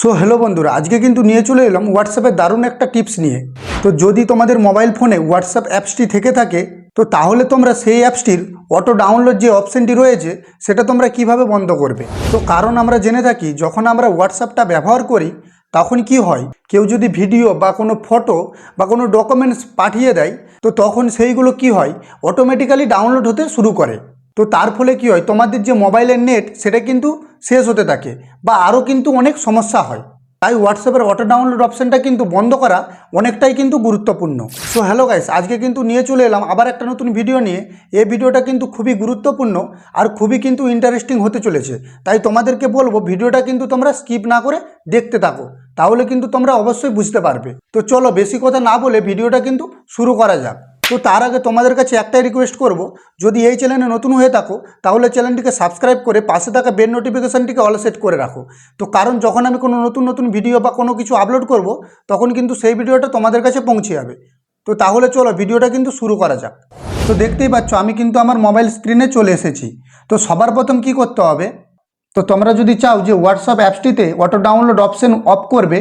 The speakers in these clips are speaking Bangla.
সো হ্যালো বন্ধুরা, আজকে কিন্তু নিয়ে চলে এলাম হোয়াটসঅ্যাপের দারুণ একটা টিপস নিয়ে। তো যদি তোমাদের মোবাইল ফোনে হোয়াটসঅ্যাপ অ্যাপসটি থেকে থাকে, তো তাহলে তোমরা সেই অ্যাপসটির অটো ডাউনলোড যে অপশানটি রয়েছে, সেটা তোমরা কীভাবে বন্ধ করবে? তো কারণ আমরা জেনে থাকি, যখন আমরা হোয়াটসঅ্যাপটা ব্যবহার করি, তখন কি হয়? কেউ যদি ভিডিও বা কোনো ফটো বা কোনো ডকুমেন্টস পাঠিয়ে দেয়, তো তখন সেইগুলো কি হয়? অটোমেটিক্যালি ডাউনলোড হতে শুরু করে। তো তার ফলে কি হয়? তোমাদের যে মোবাইলের নেট সেটা কিন্তু শেষ হতে থাকে বা আরও কিন্তু অনেক সমস্যা হয়। তাই হোয়াটসঅ্যাপের অটো ডাউনলোড অপশানটা কিন্তু বন্ধ করা অনেকটাই কিন্তু গুরুত্বপূর্ণ। সো হ্যালো গাইস আজকে কিন্তু নিয়ে চলে এলাম আবার একটা নতুন ভিডিও নিয়ে। এই ভিডিওটা কিন্তু খুবই গুরুত্বপূর্ণ আর খুবই কিন্তু ইন্টারেস্টিং হতে চলেছে। তাই তোমাদেরকে বলব ভিডিওটা কিন্তু তোমরা স্কিপ না করে দেখতে থাকো। তাহলে কিন্তু তোমরা অবশ্যই বুঝতে পারবে। তো চলো বেশি কথা না বলে ভিডিওটা কিন্তু শুরু করা যাক। তো তার আগে তোমাদের কাছে একটাই রিকোয়েস্ট করব, যদি এই চ্যানেলে নতুন হয়ে থাকো, তাহলে চ্যানেলটিকে সাবস্ক্রাইব করে পাশে থাকা বেল নোটিফিকেশানটিকে অল সেট করে রাখো। তো কারণ যখন আমি কোনো নতুন নতুন ভিডিও বা কোনো কিছু আপলোড করব, তখন কিন্তু সেই ভিডিওটা তোমাদের কাছে পৌঁছে যাবে। তো তাহলে চলো ভিডিওটা কিন্তু শুরু করা যাক। তো দেখতেই পাচ্ছ, আমি কিন্তু আমার মোবাইল স্ক্রিনে চলে এসেছি। তো সবার প্রথম কি করতে হবে? তো তোমরা যদি চাও যে হোয়াটসঅ্যাপ অ্যাপসটিতে অটো ডাউনলোড অপশন অফ করবে,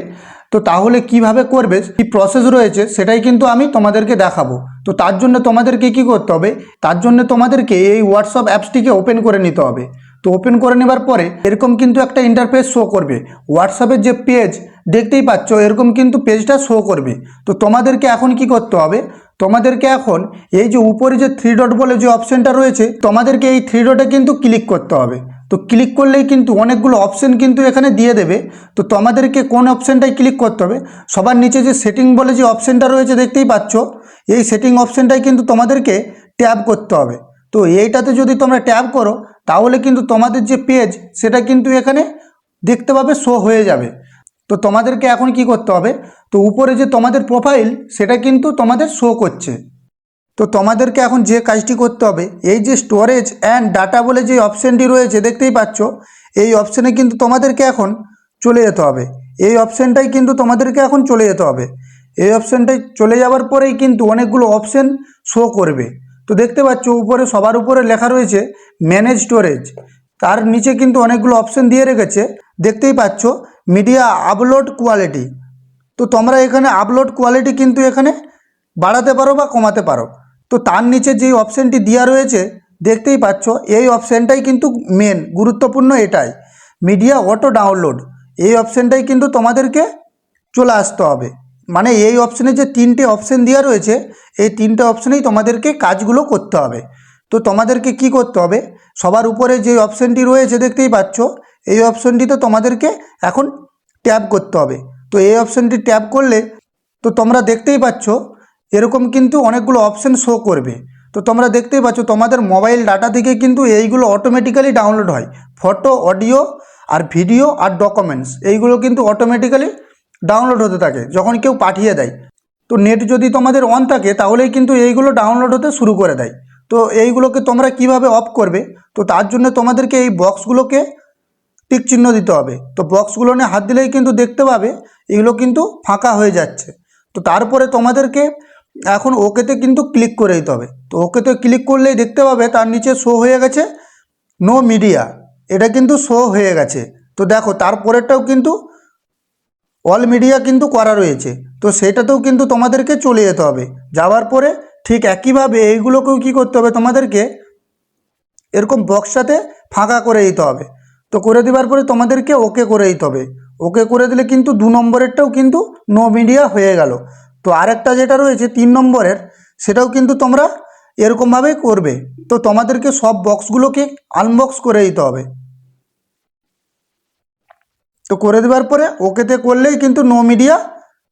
তো তাহলে কীভাবে করবে, কি প্রসেস রয়েছে, সেটাই কিন্তু আমি তোমাদেরকে দেখাবো। তো তার জন্য তোমাদেরকে কি করতে হবে? তার জন্য তোমাদেরকে এই হোয়াটসঅ্যাপ অ্যাপসটিকে ওপেন করে নিতে হবে। তো ওপেন করে নেবার পরে এরকম কিন্তু একটা ইন্টারফেস শো করবে। হোয়াটসঅ্যাপের যে পেজ দেখতেই পাচ্ছ, এরকম কিন্তু পেজটা শো করবে। তো তোমাদেরকে এখন কি করতে হবে? তোমাদেরকে এখন এই যে উপরে যে থ্রি ডট বলে যে অপশানটা রয়েছে, তোমাদেরকে এই থ্রি ডটে কিন্তু ক্লিক করতে হবে। তো ক্লিক করলেই কিন্তু অনেকগুলো অপশান কিন্তু এখানে দিয়ে দেবে। তো তোমাদেরকে কোন অপশানটায় ক্লিক করতে হবে? সবার নিচে যে সেটিং বলে যে অপশানটা রয়েছে দেখতেই পাচ্ছ, এই সেটিং অপশানটাই কিন্তু তোমাদেরকে ট্যাব করতে হবে। তো এইটাতে যদি তোমরা ট্যাব করো, তাহলে কিন্তু তোমাদের যে পেজ সেটা কিন্তু এখানে দেখতে পাবে শো হয়ে যাবে। তো তোমাদেরকে এখন কি করতে হবে? তো উপরে যে তোমাদের প্রোফাইল সেটা কিন্তু তোমাদের শো করছে। তো তোমাদেরকে এখন যে কাজটি করতে হবে, এই যে স্টোরেজ অ্যান্ড ডাটা বলে যে অপশানটি রয়েছে, দেখতেই পাচ্ছ, এই অপশানে কিন্তু তোমাদেরকে এখন চলে যেতে হবে। এই অপশানটাই কিন্তু তোমাদেরকে এখন চলে যেতে হবে। এই অপশানটাই চলে যাওয়ার পরেই কিন্তু অনেকগুলো অপশান শো করবে। তো দেখতে পাচ্ছ, উপরে সবার উপরে লেখা রয়েছে ম্যানেজ স্টোরেজ তার নিচে কিন্তু অনেকগুলো অপশান দিয়ে রেখেছে। দেখতেই পাচ্ছ মিডিয়া আপলোড কোয়ালিটি তো তোমরা এখানে আপলোড কোয়ালিটি কিন্তু এখানে বাড়াতে পারো বা কমাতে পারো। তো তার নিচে যে অপশানটি দেওয়া রয়েছে, দেখতেই পাচ্ছ, এই অপশানটাই কিন্তু মেন গুরুত্বপূর্ণ এটাই। মিডিয়া অটো ডাউনলোড এই অপশানটাই কিন্তু তোমাদেরকে চলে আসতে হবে। মানে এই অপশানে যে তিনটে অপশান দেওয়া রয়েছে, এই তিনটে অপশানেই তোমাদেরকে কাজগুলো করতে হবে। তো তোমাদেরকে কি করতে হবে? সবার উপরে যে অপশানটি রয়েছে, দেখতেই পাচ্ছ, এই অপশানটিতে তোমাদেরকে এখন ট্যাব করতে হবে। তো এই অপশানটি ট্যাব করলে, তো তোমরা দেখতেই পাচ্ছ এরকম কিন্তু অনেকগুলো অপশান শো করবে। তো তোমরা দেখতেই পাচ্ছ, তোমাদের মোবাইল ডাটা থেকে কিন্তু এইগুলো অটোমেটিক্যালি ডাউনলোড হয়। ফটো অডিও আর ভিডিও আর ডকুমেন্টস এইগুলো কিন্তু অটোমেটিক্যালি ডাউনলোড হতে থাকে, যখন কেউ পাঠিয়ে দেয়। তো নেট যদি তোমাদের অন থাকে, তাহলেই কিন্তু এইগুলো ডাউনলোড হতে শুরু করে দেয়। তো এইগুলোকে তোমরা কীভাবে অফ করবে? তো তার জন্য তোমাদেরকে এই বক্সগুলোকে টিক চিহ্ন দিতে হবে। তো বক্সগুলো নিয়ে হাত দিলেই কিন্তু দেখতে পাবে, এগুলো কিন্তু ফাঁকা হয়ে যাচ্ছে। তো তারপরে তোমাদেরকে এখন ওকেতে কিন্তু ক্লিক করে দিতে হবে। তো ওকেতে ক্লিক করলেই দেখতে পাবে তার নিচে শো হয়ে গেছে নো মিডিয়া এটা কিন্তু শো হয়ে গেছে। তো দেখো, তারপরেরটাও কিন্তু অল মিডিয়া কিন্তু করা রয়েছে। তো সেটাতেও কিন্তু তোমাদেরকে চলে যেতে হবে। যাওয়ার পরে ঠিক একইভাবে এইগুলোকেও কী করতে হবে তোমাদেরকে এরকম বক্সটাতে ফাঁকা করে দিতে হবে। তো করে দেওয়ার পরে তোমাদেরকে ওকে করে দিতে হবে। ওকে করে দিলে কিন্তু দু নম্বরেরটাও কিন্তু নো মিডিয়া হয়ে গেল। তো আরেকটা যেটা রয়েছে, তিন নম্বরের, সেটাও কিন্তু তোমরা এরকমভাবেই করবে। তো তোমাদেরকে সব বক্সগুলোকে আনবক্স করে দিতে হবে। তো করে দেওয়ার পরে ওকেতে করলেই কিন্তু নো মিডিয়া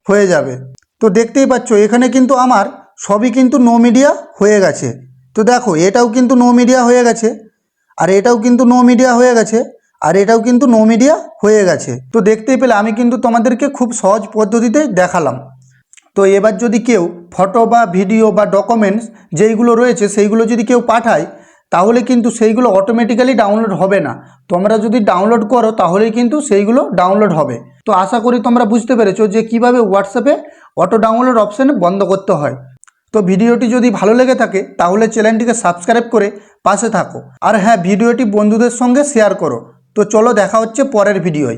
হয়ে যাবে। তো দেখতেই পাচ্ছ, এখানে কিন্তু আমার সবই কিন্তু নো মিডিয়া হয়ে গেছে। তো দেখো, এটাও কিন্তু নো মিডিয়া হয়ে গেছে, আর এটাও কিন্তু নো মিডিয়া হয়ে গেছে, আর এটাও কিন্তু নো মিডিয়া হয়ে গেছে। তো দেখতেই পেলে, আমি কিন্তু তোমাদেরকে খুব সহজ পদ্ধতিতে দেখালাম। তো এবার যদি কেউ ফটো বা ভিডিও বা ডকুমেন্টস যেইগুলো রয়েছে সেইগুলো যদি কেউ পাঠায়, তাহলে কিন্তু সেইগুলো অটোমেটিক্যালি ডাউনলোড হবে না। তোমরা যদি ডাউনলোড করো, তাহলেই কিন্তু সেইগুলো ডাউনলোড হবে। তো আশা করি তোমরা বুঝতে পেরেছ যে কীভাবে হোয়াটসঅ্যাপে অটো ডাউনলোড অপশান বন্ধ করতে হয়। তো ভিডিওটি যদি ভালো লেগে থাকে, তাহলে চ্যানেলটিকে সাবস্ক্রাইব করে পাশে থাকো। আর হ্যাঁ ভিডিওটি বন্ধুদের সঙ্গে শেয়ার করো। তো চলো দেখা হচ্ছে পরের ভিডিওয়